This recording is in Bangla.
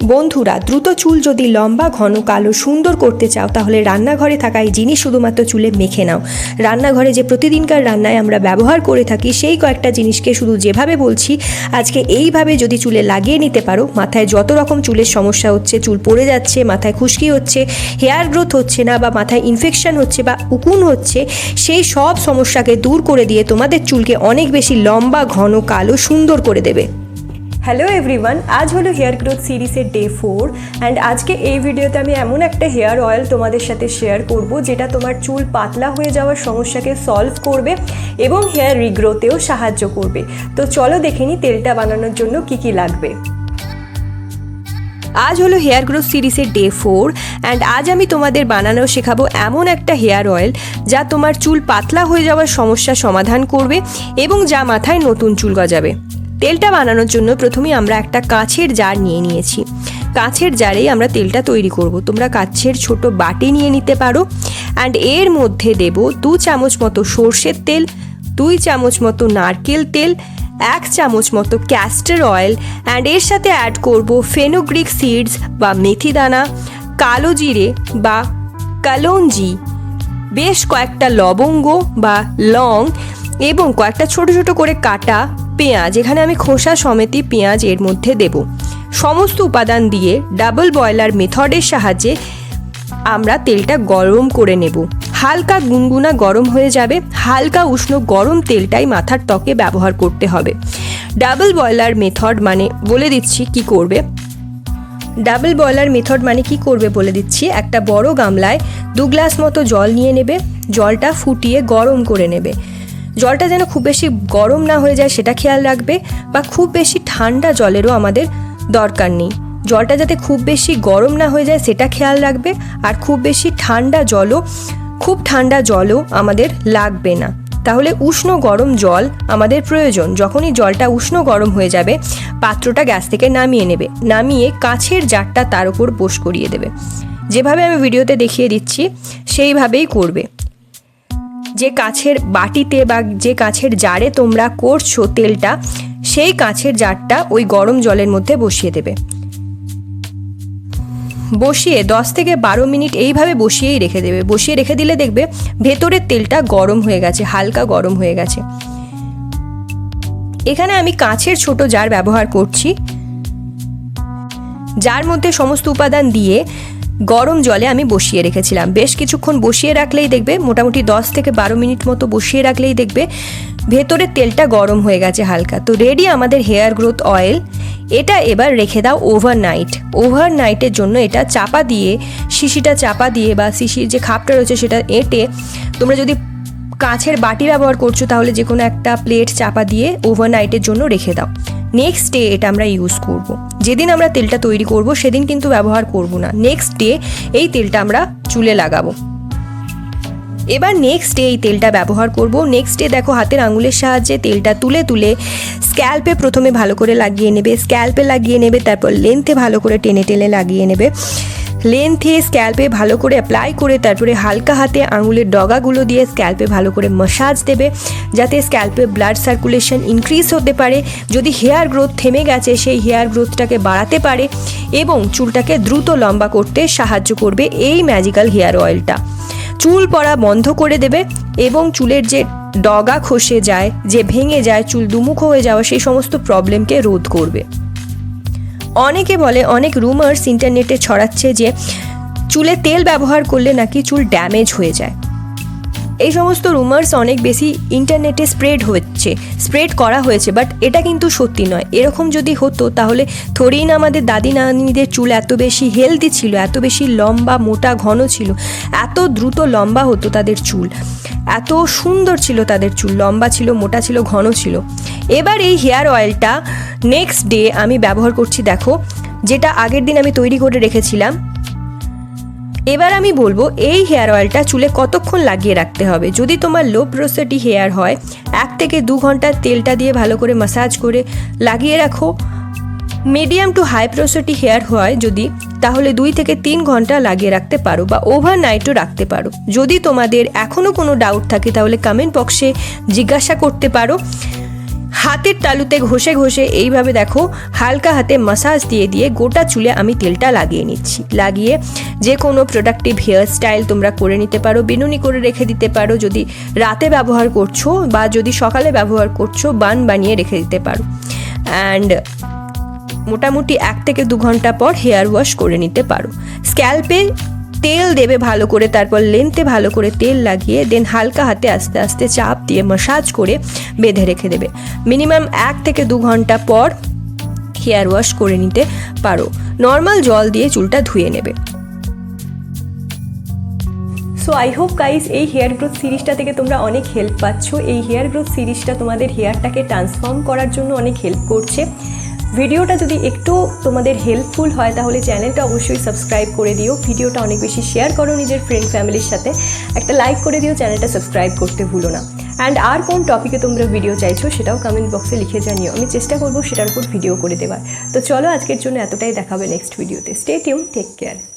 বন্ধুরা, দ্রুত চুল যদি লম্বা, ঘন, কালো, সুন্দর করতে চাও, তাহলে রান্নাঘরে থাকা এই জিনিস শুধুমাত্র চুলে মেখে নাও। রান্নাঘরে যে প্রতিদিনকার রান্নায় আমরা ব্যবহার করে থাকি, সেই কয়েকটা জিনিসকে শুধু যেভাবে বলছি, আজকে এইভাবে যদি চুলে লাগিয়ে নিতে পারো, মাথায় যত রকম চুলের সমস্যা হচ্ছে, চুল পড়ে যাচ্ছে, মাথায় খুশকি হচ্ছে, হেয়ার গ্রোথ হচ্ছে না, বা মাথায় ইনফেকশন হচ্ছে, বা উকুন হচ্ছে, সেই সব সমস্যাকে দূর করে দিয়ে তোমাদের চুলকে অনেক বেশি লম্বা, ঘন, কালো, সুন্দর করে দেবে। হ্যালো এভরিওয়ান আজ হলো হেয়ার গ্রোথ সিরিজের ডে ফোর অ্যান্ড আজকে এই ভিডিওতে আমি এমন একটা হেয়ার অয়েল তোমাদের সাথে শেয়ার করব যেটা তোমার চুল পাতলা হয়ে যাওয়ার সমস্যাকে সলভ করবে এবং হেয়ার রিগ্রোথেও সাহায্য করবে। তো চলো দেখে নিই তেলটা বানানোর জন্য কি কি লাগবে। আজ হলো হেয়ার গ্রোথ সিরিজের ডে ফোর অ্যান্ড আজ আমি তোমাদের বানানো শেখাবো এমন একটা হেয়ার অয়েল যা তোমার চুল পাতলা হয়ে যাওয়ার সমস্যা সমাধান করবে এবং যা মাথায় নতুন চুল গজাবে। তেলটা বানানোর জন্য প্রথমেই আমরা একটা কাছের জার নিয়ে নিয়েছি। কাছের জারেই আমরা তেলটা তৈরি করব। তোমরা কাছের ছোট বাটি নিয়ে নিতে পারো। অ্যান্ড এর মধ্যে দেব দু চামচ মতো সর্ষের তেল, দুই চামচ মতো নারকেল তেল, এক চামচ মতো ক্যাস্টার অয়েল অ্যান্ড এর সাথে অ্যাড করব ফেনোগ্রিক সিডস বা মেথি দানা, কালো জিরে বা কালঞ্জি, বেশ কয়েকটা লবঙ্গ বা লং এবং কয়েকটা ছোট ছোট করে কাটা পেঁয়াজ, এখানে আমি খোসা সমেতি পেঁয়াজ এর মধ্যে দেব। সমস্ত উপাদান দিয়ে ডাবল বয়লার মেথডের সাহায্যে আমরা তেলটা গরম করে নেব। হালকা গুনগুনা গরম হয়ে যাবে, হালকা উষ্ণ গরম তেলটাই মাথার ত্বকে ব্যবহার করতে হবে। ডাবল বয়লার মেথড মানে বলে দিচ্ছি কি করবে? ডাবল বয়লার মেথড মানে কি করবে বলে দিচ্ছি? একটা বড় গামলায় দু গ্লাস মতো জল নিয়ে নেবে, জলটা ফুটিয়ে গরম করে নেবে। জলটা যেন খুব বেশি গরম না হয়ে যায় সেটা খেয়াল রাখবে, বা খুব বেশি ঠান্ডা জলেরও আমাদের দরকার নেই। জলটা যাতে খুব বেশি গরম না হয়ে যায় সেটা খেয়াল রাখবে, আর খুব বেশি ঠান্ডা জলও, খুব ঠান্ডা জলও আমাদের লাগবে না। তাহলে উষ্ণ গরম জল আমাদের প্রয়োজন। যখনই জলটা উষ্ণ গরম হয়ে যাবে, পাত্রটা গ্যাস থেকে নামিয়ে নেবে, নামিয়ে কাছের জারটা তার উপর বোস করিয়ে দেবে। যেভাবে আমি ভিডিওতে দেখিয়ে দিচ্ছি, সেইভাবেই করবে। যে কাছের বাটিতে বা যে কাছের জারে তোমরা করছ তেলটা, সেই কাছের জারটা ওই গরম জলের মধ্যে বসিয়ে দেবে। বসিয়ে দশ থেকে বারো মিনিট এইভাবে বসিয়েই রেখে দেবে। বসিয়ে রেখে দিলে দেখবে ভেতরের তেলটা গরম হয়ে গেছে, হালকা গরম হয়ে গেছে। এখানে আমি কাছের ছোট জার ব্যবহার করছি। যার মধ্যে সমস্ত উপাদান দিয়ে গরম জলে আমি বসিয়ে রেখেছিলাম। বেশ কিছুক্ষণ বসিয়ে রাখলেই দেখবে, মোটামুটি দশ থেকে বারো মিনিট মতো বসিয়ে রাখলেই দেখবে, ভেতরে তেলটা গরম হয়ে গেছে হালকা। তো রেডি আমাদের হেয়ার গ্রোথ অয়েল এটা এবার রেখে দাও ওভারনাইট ওভারনাইটের জন্য এটা চাপা দিয়ে, শিশিটা চাপা দিয়ে বা শিশির যে খাপটা রয়েছে সেটা এঁটে তোমরা যদি কাছের বাটি ব্যবহার করছ তাহলে যে কোনো একটা প্লেট চাপা দিয়ে ওভারনাইটের জন্য রেখে দাও। নেক্সট ডে এটা আমরা ইউজ করব। যেদিন আমরা তেলটা তৈরি করব সেদিন কিন্তু ব্যবহার করব না। নেক্সট ডে এই তেলটা আমরা চুলে লাগাবো। এবার নেক্সট ডে এই তেলটা ব্যবহার করব। নেক্সট ডে দেখো হাতের আঙুলের সাহায্যে তেলটা তুলে তুলে স্ক্যাল্পে প্রথমে ভালো করে লাগিয়ে নেবে। স্ক্যাল্পে লাগিয়ে নেবে, তারপর লেন্থে ভালো করে টেনে টেনে লাগিয়ে নেবে। লেন্থে স্ক্যাল্পে ভালো করে অ্যাপ্লাই করে তারপরে হালকা হাতে আঙুলের ডগাগুলো দিয়ে স্ক্যাল্পে ভালো করে মাসাজ দেবে, যাতে স্ক্যাল্পে ব্লাড সার্কুলেশন ইনক্রিজ হতে পারে। যদি হেয়ার গ্রোথ থেমে গেছে, সেই হেয়ার গ্রোথটাকে বাড়াতে পারে এবং চুলটাকে দ্রুত লম্বা করতে সাহায্য করবে এই ম্যাজিক্যাল হেয়ার অয়েলটা চুল পড়া বন্ধ করে দেবে এবং চুলের যে ডগা খসে যায়, যে ভেঙে যায়, চুল দুমুখ হয়ে যাওয়া, সেই সমস্ত প্রবলেমকে রোধ করবে। অনেকে বলে, অনেক রুমার্স ইন্টারনেটে ছড়াচ্ছে যে চুলে তেল ব্যবহার করলে নাকি চুল ড্যামেজ হয়ে যায়। এই সমস্ত রুমার্স অনেক বেশি ইন্টারনেটে স্প্রেড হচ্ছে স্প্রেড করা হয়েছে বাট এটা কিন্তু সত্যি নয়। এরকম যদি হতো, তাহলে থোড়েই না আমাদের দাদি নানিদের চুল এত বেশি হেলদি ছিল, এত বেশি লম্বা, মোটা, ঘন ছিল, এত দ্রুত লম্বা হতো তাদের চুল, এত সুন্দর ছিল তাদের চুল, লম্বা ছিল, মোটা ছিল, ঘন ছিল। এবার এই হেয়ার অয়েলটা নেক্সট ডে আমি ব্যবহার করছি, দেখো, যেটা আগের দিন আমি তৈরি করে রেখেছিলাম এবার আমি বলব, এই হেয়ার অয়েলটা চুলে কতক্ষণ লাগিয়ে রাখতে হবে? যদি তোমার লো প্রোসেটি হেয়ার হয়, এক থেকে দু ঘণ্টা তেলটা দিয়ে ভালো করে মাসাজ করে লাগিয়ে রাখো। Medium to high porosity hair হয় যদি, তাহলে দুই থেকে তিন ঘণ্টা লাগিয়ে রাখতে পারো বা ওভার নাইটও রাখতে পারো। যদি তোমাদের এখনও কোনো ডাউট থাকে, তাহলে কমেন্ট বক্সে জিজ্ঞাসা করতে পারো। হাতের তালুতে ঘষে ঘষে এইভাবে দেখো হালকা হাতে মাসাজ দিয়ে দিয়ে গোটা চুলে আমি তেলটা লাগিয়ে নিচ্ছি। লাগিয়ে যে কোনো প্রোডাক্টিভ হেয়ার স্টাইল তোমরা করে নিতে পারো, বিনুনি করে রেখে দিতে পারো, যদি রাতে ব্যবহার করছ বা যদি সকালে ব্যবহার করছ, বান বানিয়ে রেখে দিতে পারো। অ্যান্ড মোটামুটি এক থেকে দু ঘণ্টা পর হেয়ার ওয়াশ করে নিতে পারো। স্ক্যাল্পে তেল দেবে ভালো করে, তারপর লেন্থে ভালো করে তেল লাগিয়ে দেন হালকা হাতে আস্তে আস্তে চাপ দিয়ে মাসাজ করে বেঁধে রেখে দেবে। মিনিমাম এক থেকে দু ঘণ্টা পর হেয়ার ওয়াশ করে নিতে পারো। নর্মাল জল দিয়ে চুলটা ধুয়ে নেবে। সো আই হোপ গাইস এই হেয়ার গ্রোথ সিরিজটা থেকে তোমরা অনেক হেল্প পাচ্ছ। এই হেয়ার গ্রোথ সিরিজটা তোমাদের হেয়ারটাকে ট্রান্সফর্ম করার জন্য অনেক হেল্প করছে। ভিডিওটা যদি একটু তোমাদের হেল্পফুল হয়, তাহলে চ্যানেলটা অবশ্যই সাবস্ক্রাইব করে দিও। ভিডিওটা অনেক বেশি শেয়ার করো নিজের ফ্রেন্ড ফ্যামিলির সাথে। একটা লাইক করে দিও চ্যানেলটা সাবস্ক্রাইব করতে ভুলো না। অ্যান্ড আর কোন টপিকে তোমরা ভিডিও চাইছো, সেটাও কমেন্ট বক্সে লিখে জানিও। আমি চেষ্টা করব সেটার উপর ভিডিও করে দেওয়ার তো চলো আজকের জন্য এতটাই দেখাবে নেক্সট ভিডিওতে স্টে টিউন টেক কেয়ার